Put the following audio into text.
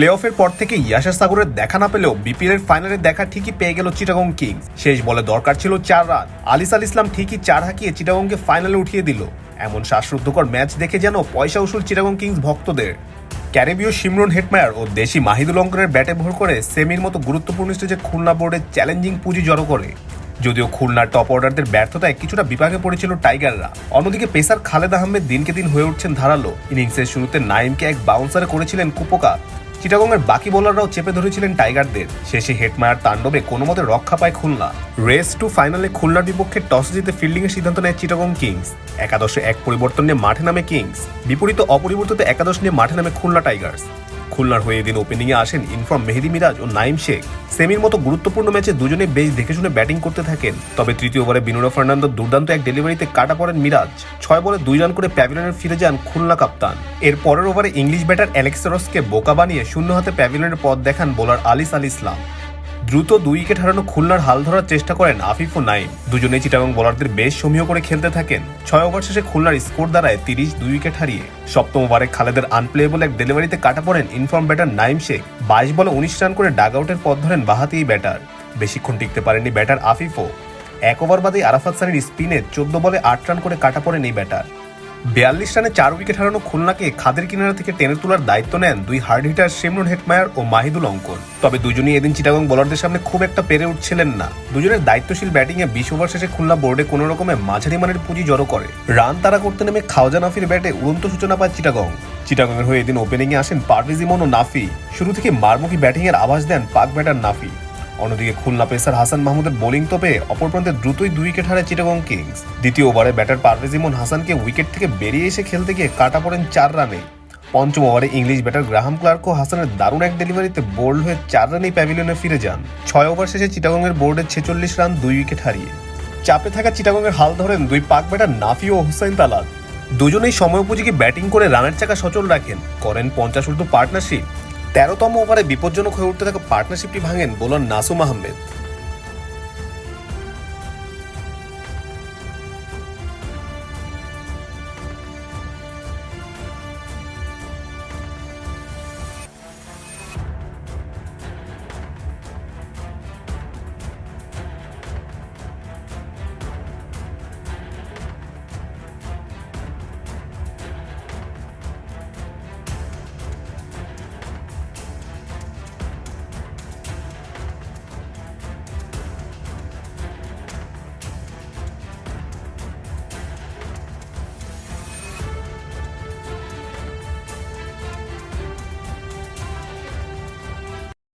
Play অফের পর থেকে ইয়াশা সাগরের দেখা না পেলেও বিপিএল এর ফাইনালে দেখা ঠিকই পেয়ে গেল চিটাগং কিংস। শেষ বলে দরকার ছিল চার রান। আলিস আল ইসলাম ঠিকই চার হাঁকিয়ে চিটাগংকে ফাইনালে উঠিয়ে দিল। এমন শ্বাসরুদ্ধকর ম্যাচ দেখে যেন পয়সা উসুল চিটাগং কিংস ভক্তদের। ক্যারিবীয় সিমরন হেটমায়ার ও দেশি মাহিদুল অঙ্কনের ব্যাটে ভর করে সেমির মতো গুরুত্বপূর্ণ স্টেজে খুলনা বোর্ডে চ্যালেঞ্জিং পুঁজি জড়ো করে। যদিও খুলনার টপ অর্ডারদের ব্যর্থতায় কিছুটা বিপাকে পড়েছিল টাইগাররা। অন্যদিকে পেসার খালেদ আহমেদ দিনকে দিন হয়ে উঠছেন ধারালো। ইনিংসের শুরুতে নাইমকে এক বাউন্সারে করেছিলেন কুপোকা। চিটাগংয়ের বাকি বোলাররাও চেপে ধরেছিলেন টাইগারদের। শেষে হেটমায়ার তাণ্ডবে কোনো মতে রক্ষা পায় খুলনা। রেস টু ফাইনালে খুলনার বিপক্ষে টস জিতে ফিল্ডিংয়ের সিদ্ধান্ত নেয় চিটাগং কিংস। একাদশে এক পরিবর্তন নিয়ে মাঠে নামে কিংস। বিপরীত অপরিবর্তিত একাদশ নিয়ে মাঠে নামে খুলনা টাইগার্স। খুলনার হয়ে এদিন ওপেনিংয়ে আসেন ইনফর্ম মেহেদি মিরাজ ও নাইম শেখ। সেমির মতো গুরুত্বপূর্ণ ম্যাচে দুজনে বেশ দেখে শুনে ব্যাটিং করতে থাকেন। তবে তৃতীয় ওভারে বিনোরা ফার্নান্দো দুর্দান্ত এক ডেলিভারিতে কাটা পড়েন মিরাজ। ছয় বলে দুই রান করে প্যাভিলিয়নে ফিরে যান খুলনা কাপ্তান। এর পরের ওভারে ইংলিশ ব্যাটার অ্যালেক্সেরসকে বোকা বানিয়ে শূন্য হাতে প্যাভিলিয়নের পথ দেখান বোলার আলিস আল ইসলাম দ্রুত দুই উইকেট হারানো খুলনার হাল ধরার চেষ্টা করেন আফিফ ও নাইম। দুজনেই চিটাগং বোলারদের বেশ সমীহ করে খেলতে থাকেন। ছয় ওভার শেষে খুলনার স্কোর দাঁড়ায় তিরিশ, দুই উইকেট হারিয়ে। সপ্তম ওভারে খালেদের আনপ্লেয়েবল এক ডেলিভারিতে কাটা পড়েন ইনফর্ম ব্যাটার নাইম শেখ। বাইশ বলে উনিশ রান করে ডাগ আউটের পথ ধরেন বাহাতি ব্যাটার। বেশিক্ষণ টিকতে পারেনি ব্যাটার আফিফও। এক ওভার বাদে আরাফাত সানির স্পিনে চোদ্দ বলে আট রান করে কাটা পড়েন এই ব্যাটার। বিয়াল্লিশ রানে চার উইকেট হারানো খুলনাকে খাদের কিনারা থেকে টেনে তোলার দায়িত্ব নেন দুই হার্ড হিটার শিমরন হেটমায়ার ও মাহিদুল অঙ্কন। তবে দুজনই এদিন চিটাগং বোলারদের সামনে খুব একটা পেরে উঠছিলেন না। দুজনের দায়িত্বশীল ব্যাটিংয়ে বিশ ওভার শেষে খুলনা বোর্ডে কোনো রকমে মাঝারি মানের পুঁজি জড়ো করে। রান তারা করতে নেমে খাওজা নাফির ব্যাটে উড়ন্ত সূচনা পায় চিটাগং। চিটাগংয়ের হয়ে এদিন ওপেনিংয়ে আসেন পারভেজ ইমন ও নাফি। শুরু থেকে মারমুখী ব্যাটিংয়ের আভাস দেন পাক ব্যাটার নাফি। অন্যদিকে খুলনা পেসার হাসান মাহমুদের বোলিং তোপে অপর প্রান্তে দ্রুতই দুই উইকেট হারায় চিটাগং কিংস। দ্বিতীয় ওভারে ব্যাটার পারভেজ ইমন হাসানকে উইকেট থেকে বেরিয়ে এসে খেলতে গিয়ে কাটা পড়েন চার রানে। পঞ্চম ওভারে ইংলিশ ব্যাটার গ্রাহাম ক্লার্ক ও হাসানের দারুণ এক ডেলিভারিতে বোল্ড হয়ে চার রানেই প্যাভিলিয়নে ফিরে যান। ছয় ওভার শেষে চিটাগংয়ের বোর্ডে ছেচল্লিশ রান, দুই উইকেট হারিয়ে। চাপে থাকা চিটাগংয়ের হাল ধরেন দুই পাক ব্যাটার নাফি ও হুসাইন তালাত। দুজনেই সময় উপযোগী ব্যাটিং করে রানের চাকা সচল রাখেন। করেন পঞ্চাশ উর্ধ পার্টনারশিপ। তেরোতম ওভারে বিপজ্জনক হয়ে উঠতে থাকা পার্টনারশিপটি ভাঙেন বোলার নাসুম আহমেদ।